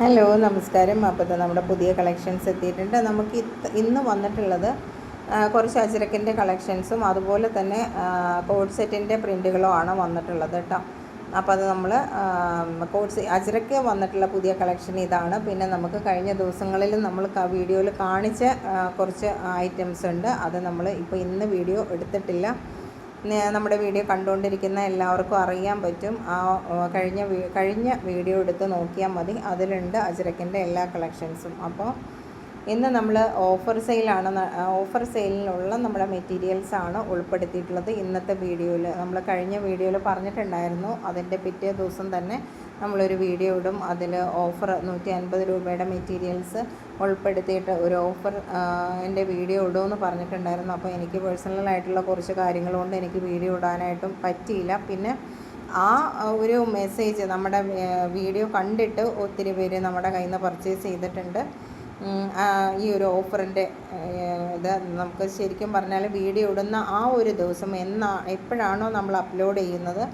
Hello നമസ്കാരം. അപ്പോൾ നമ്മുടെ പുതിയ കളക്ഷൻസ് എത്തിയിട്ടുണ്ട്. നമുക്ക് ഇന്ന് വന്നിട്ടുള്ളത് കുറച്ച് അജ്രക്കിന്റെ കളക്ഷൻസും അതുപോലെ തന്നെ കോഡ് സെറ്റിന്റെ പ്രിന്റുകളോ ആണ് വന്നിട്ടുള്ളത് കേട്ടോ. അപ്പോൾ അത് നമ്മൾ കോഡ് അജ്രക്ക് വന്നിട്ടുള്ള പുതിയ കളക്ഷൻ ഇതാണ്. പിന്നെ നമുക്ക് കഴിഞ്ഞ ദിവസങ്ങളിൽ നമ്മൾ വീഡിയോയിൽ കാണിച്ച കുറച്ച് ഐറ്റംസ് ഉണ്ട്. അത് നമ്മൾ ഇപ്പോൾ ഇന്ന് വീഡിയോ എടുത്തിട്ടില്ല. നമ്മുടെ വീഡിയോ കണ്ടുകൊണ്ടിരിക്കുന്ന എല്ലാവർക്കും അറിയാൻ പറ്റും. ആ കഴിഞ്ഞ കഴിഞ്ഞ വീഡിയോ എടുത്ത് നോക്കിയാൽ മതി. അതിലുണ്ട് അജ്രക്കിന്റെ എല്ലാ കളക്ഷൻസും. അപ്പോൾ ഇന്ന് നമ്മൾ ഓഫർ സെയിലാണ് ഓഫർ സെയിലിനുള്ള നമ്മുടെ മെറ്റീരിയൽസ് ആണ് ഉൾപ്പെടുത്തിയിട്ടുള്ളത് ഇന്നത്തെ വീഡിയോയിൽ. നമ്മൾ കഴിഞ്ഞ വീഡിയോയിൽ പറഞ്ഞിട്ടുണ്ടായിരുന്നു അതിന്റെ പിറ്റേ ദിവസം തന്നെ നമ്മളൊരു വീഡിയോ ഇടും. അതിൽ ഓഫർ നൂറ്റി അൻപത് രൂപയുടെ മെറ്റീരിയൽസ് ഉൾപ്പെടുത്തിയിട്ട് ഒരു ഓഫർ എന്റെ വീഡിയോ ഇടുമെന്ന് പറഞ്ഞിട്ടുണ്ടായിരുന്നു. അപ്പോൾ എനിക്ക് പേഴ്സണലായിട്ടുള്ള കുറച്ച് കാര്യങ്ങൾ കൊണ്ട് എനിക്ക് വീഡിയോ ഇടാനായിട്ടും പറ്റിയില്ല. പിന്നെ ആ ഒരു മെസ്സേജ് നമ്മുടെ വീഡിയോ കണ്ടിട്ട് ഒത്തിരി പേര് നമ്മുടെ കയ്യിൽ നിന്ന് പർച്ചേസ് ചെയ്തിട്ടുണ്ട്. ഈ ഒരു ഓഫറിന്റെ ഇത് നമുക്ക് ശരിക്കും പറഞ്ഞാൽ വീഡിയോ ഇടുന്ന ആ ഒരു ദിവസം എന്നാ എപ്പോഴാണോ നമ്മൾ അപ്ലോഡ് ചെയ്യുന്നത്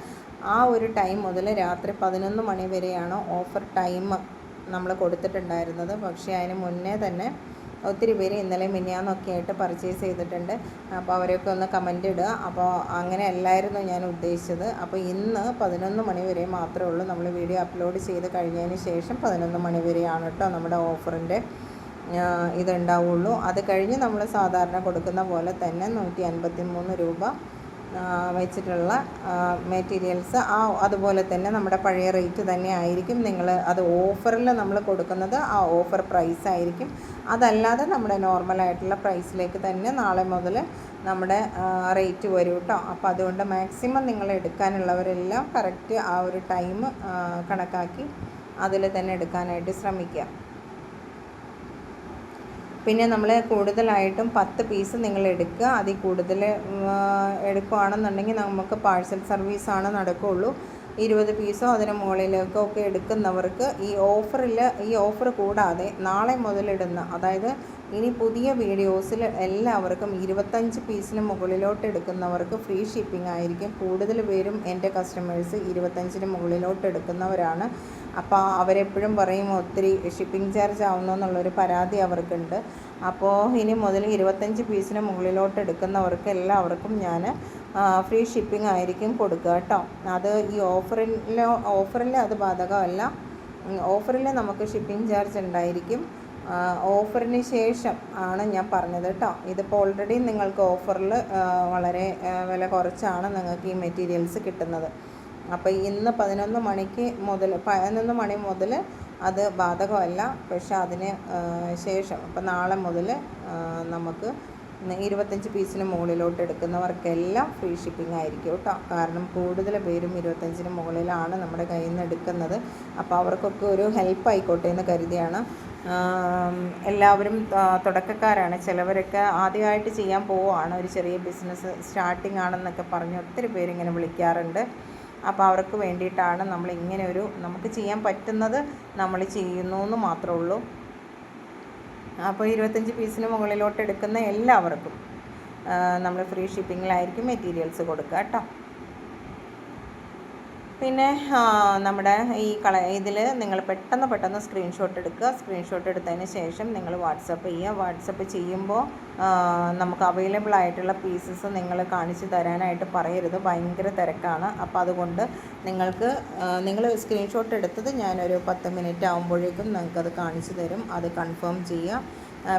ആ ഒരു ടൈം മുതൽ രാത്രി പതിനൊന്ന് മണി വരെയാണ് ഓഫർ ടൈം നമ്മൾ കൊടുത്തിട്ടുണ്ടായിരുന്നത്. പക്ഷേ അതിന് മുന്നേ തന്നെ ഒത്തിരി പേര് ഇന്നലെ മിനിയാന്നൊക്കെ ആയിട്ട് പർച്ചേസ് ചെയ്തിട്ടുണ്ട്. അപ്പോൾ അവരൊക്കെ ഒന്ന് കമന്റ് ഇടുക. അപ്പോൾ അങ്ങനെ അല്ലായിരുന്നു ഞാൻ ഉദ്ദേശിച്ചത്. അപ്പോൾ ഇന്ന് പതിനൊന്ന് മണി വരെ മാത്രമേ ഉള്ളൂ. നമ്മൾ വീഡിയോ അപ്ലോഡ് ചെയ്ത് കഴിഞ്ഞതിന് ശേഷം പതിനൊന്ന് മണി വരെയാണ് കേട്ടോ നമ്മുടെ ഓഫറിന്റെ ഇതുണ്ടാവുള്ളൂ. അത് കഴിഞ്ഞ് നമ്മൾ സാധാരണ കൊടുക്കുന്ന പോലെ തന്നെ നൂറ്റി അൻപത്തി മൂന്ന് രൂപ വെച്ചിട്ടുള്ള മെറ്റീരിയൽസ് ആ അതുപോലെ തന്നെ നമ്മുടെ പഴയ റേറ്റ് തന്നെ ആയിരിക്കും. നിങ്ങൾ അത് ഓഫറിൽ നമ്മൾ കൊടുക്കുന്നത് ആ ഓഫർ പ്രൈസ് ആയിരിക്കും. അതല്ലാതെ നമ്മുടെ നോർമലായിട്ടുള്ള പ്രൈസിലേക്ക് തന്നെ നാളെ മുതൽ നമ്മുടെ റേറ്റ് വരും കേട്ടോ അപ്പോൾ അതുകൊണ്ട് മാക്സിമം നിങ്ങൾ എടുക്കാനുള്ളവരെല്ലാം കറക്റ്റ് ആ ഒരു ടൈം കണക്കാക്കി അതിൽ തന്നെ എടുക്കാനായിട്ട് ശ്രമിക്കുക പിന്നെ നമ്മൾ കൂടുതലായിട്ടും പത്ത് പീസ് നിങ്ങൾ എടുക്കുക. അതിൽ കൂടുതൽ എടുക്കുകയാണെന്നുണ്ടെങ്കിൽ നമുക്ക് പാഴ്സൽ സർവീസാണ് നടക്കുകയുള്ളൂ. ഇരുപത് പീസോ അതിന് മുകളിലേക്കോ ഒക്കെ എടുക്കുന്നവർക്ക് ഈ ഓഫറിൽ ഈ ഓഫർ കൂടാതെ നാളെ മുതലിടുന്ന അതായത് ഇനി പുതിയ വീഡിയോസിൽ എല്ലാവർക്കും ഇരുപത്തഞ്ച് പീസിന് മുകളിലോട്ട് എടുക്കുന്നവർക്ക് ഫ്രീ ഷിപ്പിംഗ് ആയിരിക്കും. കൂടുതൽ പേരും എന്റെ കസ്റ്റമേഴ്സ് ഇരുപത്തഞ്ചിന് മുകളിലോട്ട് എടുക്കുന്നവരാണ്. അപ്പോൾ അവരെപ്പോഴും പറയും ഒത്തിരി ഷിപ്പിംഗ് ചാർജ് ആവുന്നു എന്നുള്ളൊരു പരാതി അവർക്കുണ്ട്. അപ്പോൾ ഇനി മുതൽ ഇരുപത്തഞ്ച് പീസിന് മുകളിലോട്ട് എടുക്കുന്നവർക്ക് എല്ലാവർക്കും ഞാൻ ഫ്രീ ഷിപ്പിംഗ് ആയിരിക്കും കൊടുക്കുക കേട്ടോ. അത് ഈ ഓഫറിൽ ഓഫറിൽ അത് ബാധകമല്ല. ഓഫറിൽ നമുക്ക് ഷിപ്പിംഗ് ചാർജ് ഉണ്ടായിരിക്കും. ഓഫറിന് ശേഷം ആണ് ഞാൻ പറഞ്ഞത് കേട്ടോ. ഇതിപ്പോൾ ഓൾറെഡി നിങ്ങൾക്ക് ഓഫറിൽ വളരെ വില കുറച്ചാണ് നിങ്ങൾക്ക് ഈ മെറ്റീരിയൽസ് കിട്ടുന്നത്. അപ്പോൾ ഇന്ന് പതിനൊന്ന് മണിക്ക് മുതൽ പതിനൊന്ന് മണി മുതൽ അത് ബാധകമല്ല. പക്ഷെ അതിന് ശേഷം അപ്പോൾ നാളെ മുതൽ നമുക്ക് ഇരുപത്തഞ്ച് പീസിന് മുകളിലോട്ട് എടുക്കുന്നവർക്കെല്ലാം ഫ്രീ ഷിപ്പിംഗ് ആയിരിക്കും കേട്ടോ. കാരണം കൂടുതൽ പേരും ഇരുപത്തഞ്ചിന് മുകളിലാണ് നമ്മുടെ കയ്യിൽ നിന്ന് എടുക്കുന്നത്. അപ്പോൾ അവർക്കൊക്കെ ഒരു ഹെൽപ്പ് ആയിക്കോട്ടെ എന്ന് കരുതിയാണ്. എല്ലാവരും തുടക്കക്കാരാണ്. ചിലവരൊക്കെ ആദ്യമായിട്ട് ചെയ്യാൻ പോവുകയാണ്. ഒരു ചെറിയ ബിസിനസ് സ്റ്റാർട്ടിംഗ് ആണെന്നൊക്കെ പറഞ്ഞ് ഒത്തിരി പേരിങ്ങനെ വിളിക്കാറുണ്ട്. അപ്പോൾ അവർക്ക് വേണ്ടിയിട്ടാണ് നമ്മൾ ഇങ്ങനെ ഒരു നമുക്ക് ചെയ്യാൻ പറ്റുന്നത് നമ്മൾ ചെയ്യുന്നു എന്ന് മാത്രമേ ഉള്ളൂ. അപ്പോൾ ഇരുപത്തഞ്ച് പീസിന് മുകളിലോട്ട് എടുക്കുന്ന എല്ലാവർക്കും നമ്മൾ ഫ്രീ ഷിപ്പിങ്ങിലായിരിക്കും മെറ്റീരിയൽസ് കൊടുക്കുക കേട്ടോ. പിന്നെ നമ്മുടെ ഈ കള ഇതിൽ നിങ്ങൾ പെട്ടെന്ന് പെട്ടെന്ന് സ്ക്രീൻഷോട്ട് എടുക്കുക. സ്ക്രീൻഷോട്ട് എടുത്തതിന് ശേഷം നിങ്ങൾ വാട്സപ്പ് ചെയ്യുക. വാട്സപ്പ് ചെയ്യുമ്പോൾ നമുക്ക് അവൈലബിൾ ആയിട്ടുള്ള പീസസ് നിങ്ങൾ കാണിച്ചു തരാനായിട്ട് പറയരുത്. ഭയങ്കര തിരക്കാണ്. അപ്പോൾ അതുകൊണ്ട് നിങ്ങൾക്ക് നിങ്ങൾ സ്ക്രീൻഷോട്ട് എടുത്തത് ഞാനൊരു പത്ത് മിനിറ്റ് ആകുമ്പോഴേക്കും നിങ്ങൾക്കത് കാണിച്ചു തരും. അത് കൺഫേം ചെയ്യുക.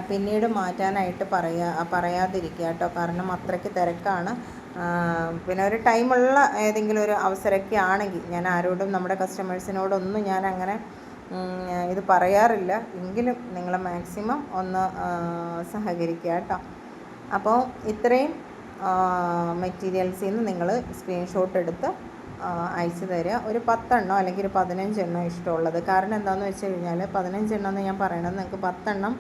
പിന്നീട് മാറ്റാനായിട്ട് പറയാ പറയാതിരിക്കുക കേട്ടോ. കാരണം അത്രയ്ക്ക് തിരക്കാണ്. പിന്നെ ഒരു ടൈമുള്ള ഏതെങ്കിലും ഒരു അവസരമൊക്കെ ആണെങ്കിൽ ഞാൻ ആരോടും നമ്മുടെ കസ്റ്റമേഴ്സിനോടൊന്നും ഞാൻ അങ്ങനെ ഇത് പറയാറില്ല. എങ്കിലും നിങ്ങൾ മാക്സിമം ഒന്ന് സഹകരിക്കുക കേട്ടോ. അപ്പോൾ ഇത്രയും മെറ്റീരിയൽസിൽ നിന്ന് നിങ്ങൾ സ്ക്രീൻഷോട്ട് എടുത്ത് അയച്ചു തരിക. ഒരു പത്തെണ്ണോ അല്ലെങ്കിൽ ഒരു പതിനഞ്ചെണ്ണോ ഇഷ്ടമുള്ളത്. കാരണം എന്താണെന്ന് വെച്ച് കഴിഞ്ഞാൽ പതിനഞ്ചെണ്ണം എന്ന് ഞാൻ പറയണത് നിങ്ങൾക്ക് പത്തെണ്ണം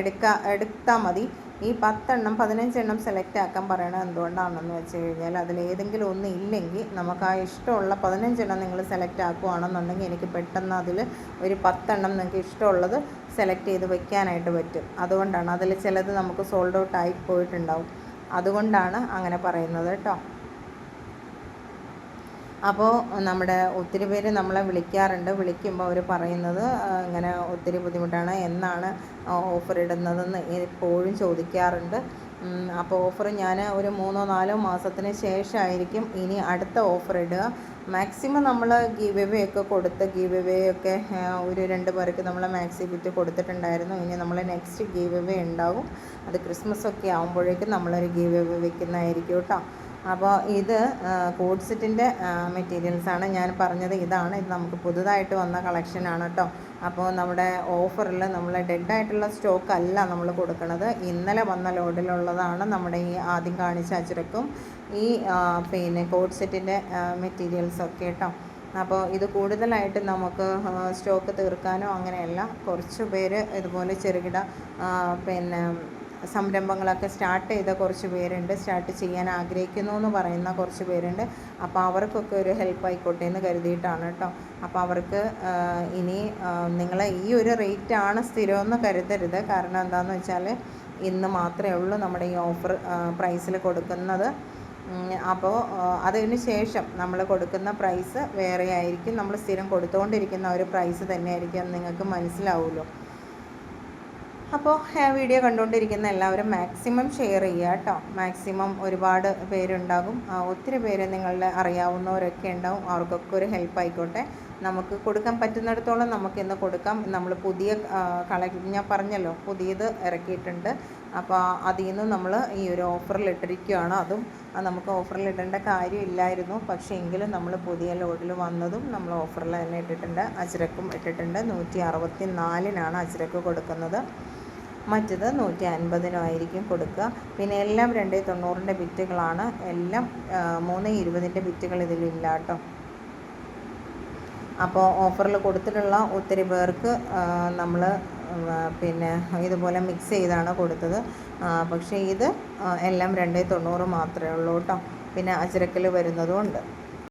എടുക്കുക എടുത്താൽ മതി. ഈ പത്തെണ്ണം പതിനഞ്ചെണ്ണം സെലക്ട് ആക്കാൻ പറയണത് എന്തുകൊണ്ടാണെന്ന് വെച്ച് കഴിഞ്ഞാൽ അതിൽ ഏതെങ്കിലും ഒന്ന് ഇല്ലെങ്കിൽ നമുക്ക് ആ ഇഷ്ടമുള്ള പതിനഞ്ചെണ്ണം നിങ്ങൾ സെലക്ട് ആക്കുവാണെന്നുണ്ടെങ്കിൽ എനിക്ക് പെട്ടെന്ന് അതിൽ ഒരു പത്തെണ്ണം നിങ്ങൾക്ക് ഇഷ്ടമുള്ളത് സെലക്ട് ചെയ്ത് വെക്കാനായിട്ട് പറ്റും. അതുകൊണ്ടാണ് അതിൽ ചിലത് നമുക്ക് സോൾഡ് ഔട്ട് ആയി പോയിട്ടുണ്ടാവും. അതുകൊണ്ടാണ് അങ്ങനെ പറയുന്നത് കേട്ടോ. അപ്പോൾ നമ്മുടെ ഒത്തിരി പേര് നമ്മളെ വിളിക്കാറുണ്ട്. വിളിക്കുമ്പോൾ അവർ പറയുന്നത് ഇങ്ങനെ ഒത്തിരി ബുദ്ധിമുട്ടാണ് എന്നാണ് ഓഫർ ഇടുന്നതെന്ന് എപ്പോഴും ചോദിക്കാറുണ്ട്. അപ്പോൾ ഓഫർ ഞാൻ ഒരു മൂന്നോ നാലോ മാസത്തിന് ശേഷമായിരിക്കും ഇനി അടുത്ത ഓഫർ ഇടുക. മാക്സിമം നമ്മൾ ഗീവ് എവേ ഒക്കെ കൊടുത്ത് ഗീവ് എവേ ഒക്കെ ഒരു രണ്ട് പേർക്ക് നമ്മൾ മാക്സി ബിറ്റ് കൊടുത്തിട്ടുണ്ടായിരുന്നു. ഇനി നമ്മൾ നെക്സ്റ്റ് ഗീവ് എവേ ഉണ്ടാവും. അത് ക്രിസ്മസ് ഒക്കെ ആകുമ്പോഴേക്കും നമ്മളൊരു ഗീവ് എവേ വെക്കുന്നതായിരിക്കും കേട്ടോ. അപ്പോൾ ഇത് കോഡ്സിറ്റിന്റെ മെറ്റീരിയൽസാണ് ഞാൻ പറഞ്ഞത്. ഇതാണ്. ഇത് നമുക്ക് പുതുതായിട്ട് വന്ന കളക്ഷനാണ് കേട്ടോ. അപ്പോൾ നമ്മുടെ ഓഫറിൽ നമ്മൾ ഡെഡ് ആയിട്ടുള്ള സ്റ്റോക്ക് അല്ല നമ്മൾ കൊടുക്കുന്നത് ഇന്നലെ വന്ന ലോഡിലുള്ളതാണ് നമ്മുടെ ഈ ആദ്യം കാണിച്ച അച്ചുരക്കും ഈ പിന്നെ കോഡ്സെറ്റിന്റെ മെറ്റീരിയൽസൊക്കെ കേട്ടോ. അപ്പോൾ ഇത് കൂടുതലായിട്ട് നമുക്ക് സ്റ്റോക്ക് തീർക്കാനോ അങ്ങനെയല്ല. കുറച്ച് പേര് ഇതുപോലെ ചെറുകിട പിന്നെ സംരംഭങ്ങളൊക്കെ സ്റ്റാർട്ട് ചെയ്ത കുറച്ച് പേരുണ്ട്. സ്റ്റാർട്ട് ചെയ്യാൻ ആഗ്രഹിക്കുന്നു എന്ന് പറയുന്ന കുറച്ച് പേരുണ്ട്. അപ്പോൾ അവർക്കൊക്കെ ഒരു ഹെൽപ്പ് ആയിക്കോട്ടെ എന്ന് കരുതിയിട്ടാണ് കേട്ടോ. അപ്പോൾ അവർക്ക് ഇനി നിങ്ങൾ ഈ ഒരു റേറ്റ് ആണ് സ്ഥിരമെന്ന് കരുതരുത്. കാരണം എന്താണെന്ന് വെച്ചാൽ ഇന്ന് മാത്രമേ ഉള്ളൂ നമ്മുടെ ഈ ഓഫർ പ്രൈസിൽ കൊടുക്കുന്നത്. അപ്പോൾ അതിന് ശേഷം നമ്മൾ കൊടുക്കുന്ന പ്രൈസ് വേറെ ആയിരിക്കും. നമ്മൾ സ്ഥിരം കൊടുത്തുകൊണ്ടിരിക്കുന്ന ഒരു പ്രൈസ് തന്നെയായിരിക്കും. നിങ്ങൾക്ക് മനസ്സിലാവുമല്ലോ. അപ്പോൾ വീഡിയോ കണ്ടുകൊണ്ടിരിക്കുന്ന എല്ലാവരും മാക്സിമം ഷെയർ ചെയ്യുക കേട്ടോ. മാക്സിമം ഒരുപാട് പേരുണ്ടാകും. ഒത്തിരി പേര് നിങ്ങളുടെ അറിയാവുന്നവരൊക്കെ ഉണ്ടാവും. അവർക്കൊക്കെ ഒരു ഹെൽപ്പ് ആയിക്കോട്ടെ. നമുക്ക് കൊടുക്കാൻ പറ്റുന്നിടത്തോളം നമുക്ക് ഇന്ന് കൊടുക്കാം. നമ്മൾ പുതിയ കള ഞാൻ പറഞ്ഞല്ലോ പുതിയത് ഇറക്കിയിട്ടുണ്ട്. അപ്പോൾ അതിൽ നിന്ന് നമ്മൾ ഈ ഒരു ഓഫറിൽ ഇട്ടിരിക്കുകയാണ്. അതും നമുക്ക് ഓഫറിൽ ഇടേണ്ട കാര്യമില്ലായിരുന്നു പക്ഷേ എങ്കിലും നമ്മൾ പുതിയ ലോഡിൽ വന്നതും നമ്മൾ ഓഫറിൽ തന്നെ ഇട്ടിട്ടുണ്ട്. അജ്രക്കും ഇട്ടിട്ടുണ്ട്. നൂറ്റി അറുപത്തി നാലിനാണ് അജ്രക്ക് കൊടുക്കുന്നത്. മറ്റത് നൂറ്റി അൻപതിനും ആയിരിക്കും കൊടുക്കുക. പിന്നെ എല്ലാം രണ്ട് തൊണ്ണൂറിന്റെ ബിറ്റുകളാണ്. എല്ലാം മൂന്ന് ഇരുപതിന്റെ ബിറ്റുകൾ ഇതിലില്ല കേട്ടോ. അപ്പോൾ ഓഫറിൽ കൊടുത്തിട്ടുള്ള ഒത്തിരി പേർക്ക് നമ്മൾ പിന്നെ ഇതുപോലെ മിക്സ് ചെയ്താണ് കൊടുത്തത്. പക്ഷേ ഇത് എല്ലാം രണ്ട് തൊണ്ണൂറ് മാത്രമേ ഉള്ളൂ കേട്ടോ. പിന്നെ അജ്രക്കിൽ വരുന്നതും ഉണ്ട്.